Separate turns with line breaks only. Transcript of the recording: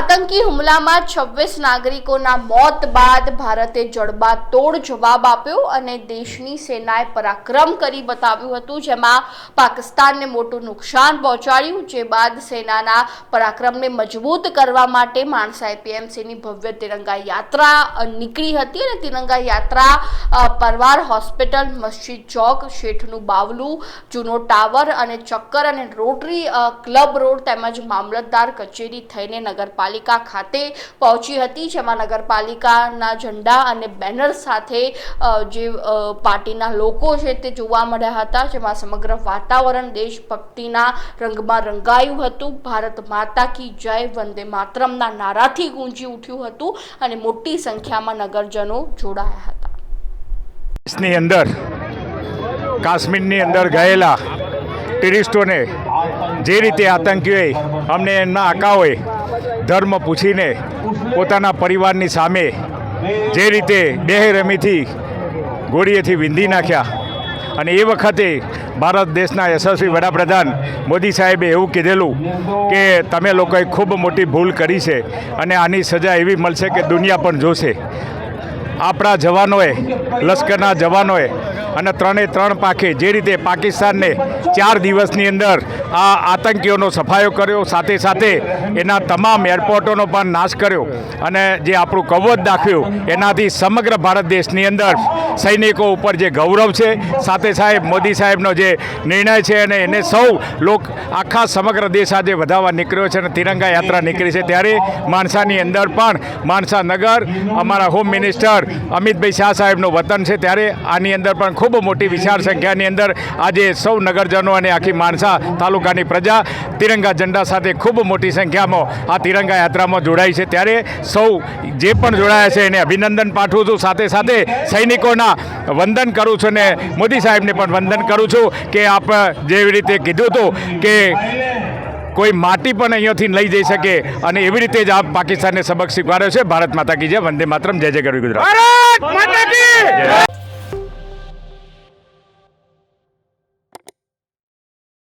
આતંકી હુમલામાં છવ્વીસ નાગરિકોના મોત બાદ ભારતે જડબાતોડ જવાબ આપ્યો અને દેશની સેનાએ પરાક્રમ કરી બતાવ્યું હતું, જેમાં પાકિસ્તાનને મોટું નુકસાન પહોંચાડ્યું, જે બાદ સેનાના પરાક્રમને મજબૂત કરવા માટે માણસાએ પીએમસીની ભવ્ય તિરંગા યાત્રા નીકળી હતી અને તિરંગા યાત્રા પરવાર હોસ્પિટલ, મસ્જિદ ચોક, શેઠનું બાવલું, જૂનો ટાવર અને ચક્કર અને રોટરી ક્લબ રોડ તેમજ મામલતદાર કચેરી થઈને નગરપાલિકા ખાતે પહોંચી હતી, જેમાં નગરપાલિકાના ઝંડા અને બેનર સાથે જે પાર્ટીના લોકો છે તે જોવા મળ્યા હતા, જેમાં સમગ્ર વાતાવરણ દેશભક્તિના રંગમાં રંગાયું હતું. ભારત માતા કી જય, વંદે માતરમના નારાથી ગુંજી ઉઠ્યું હતું અને મોટી સંખ્યામાં નગરજનો જોડાયા હતા.
દેશની અંદર, કાશ્મીરની અંદર ગયેલા ટુરિસ્ટોને જે રીતે આતંકીઓએ અમને એમના આકાઓએ ધર્મ પૂછીને પોતાના પરિવારની સામે જે રીતે બેહરમીથી ગોળીએથી વિંધી નાખ્યા. અને એ વખતે ભારત દેશના યશસ્વી વડાપ્રધાન મોદી સાહેબે એવું કીધેલું કે તમે લોકોએ ખૂબ મોટી ભૂલ કરી છે અને આની સજા એવી મળશે કે દુનિયા પણ જોશે. આપણા જવાનોએ, લશ્કરના જવાનોએ અને ત્રણે ત્રણ પાખે જે રીતે પાકિસ્તાનને ચાર દિવસની અંદર આ આતંકીઓનો સફાયો કર્યો, સાથે સાથે એના તમામ એરપોર્ટોનો પણ નાશ કર્યો અને જે આપણું કવચ દાખ્યું એનાથી સમગ્ર ભારત દેશની અંદર સૈનિકો ઉપર જે ગૌરવ છે, સાથે સાહેબ મોદી સાહેબનો જે નિર્ણય છે અને એને સૌ લોક આખા સમગ્ર દેશ આજે વધાવવા નીકળ્યો છે અને તિરંગા યાત્રા નીકળી છે. ત્યારે માણસાની અંદર પણ માણસા નગર અમારા હોમ મિનિસ્ટર અમિતભાઈ શાહ સાહેબનું વતન છે. ત્યારે આની અંદર પણ ખૂબ મોટી વિશાળ સંખ્યાની અંદર આજે સૌ નગરજનો અને આખી માણસા તાલુકાની પ્રજા તિરંગા ઝંડા સાથે ખૂબ મોટી સંખ્યામાં આ તિરંગા યાત્રામાં જોડાઈ છે. ત્યારે સૌ જે પણ જોડાયા છે એને અભિનંદન પાઠવું છું. સાથે સાથે સૈનિકોના વંદન કરું છું અને મોદી સાહેબને પણ વંદન કરું છું કે આપ જેવી રીતે કીધું હતું કે કોઈ માટી પણ અહીંયાથી લઈ જઈ શકે અને એવી રીતે જ આ પાકિસ્તાનને સબક શીખવાડ્યો છે. ભારત માતા કી જય. વંદે માતરમ. જય જય ગરવી ગુજરાત.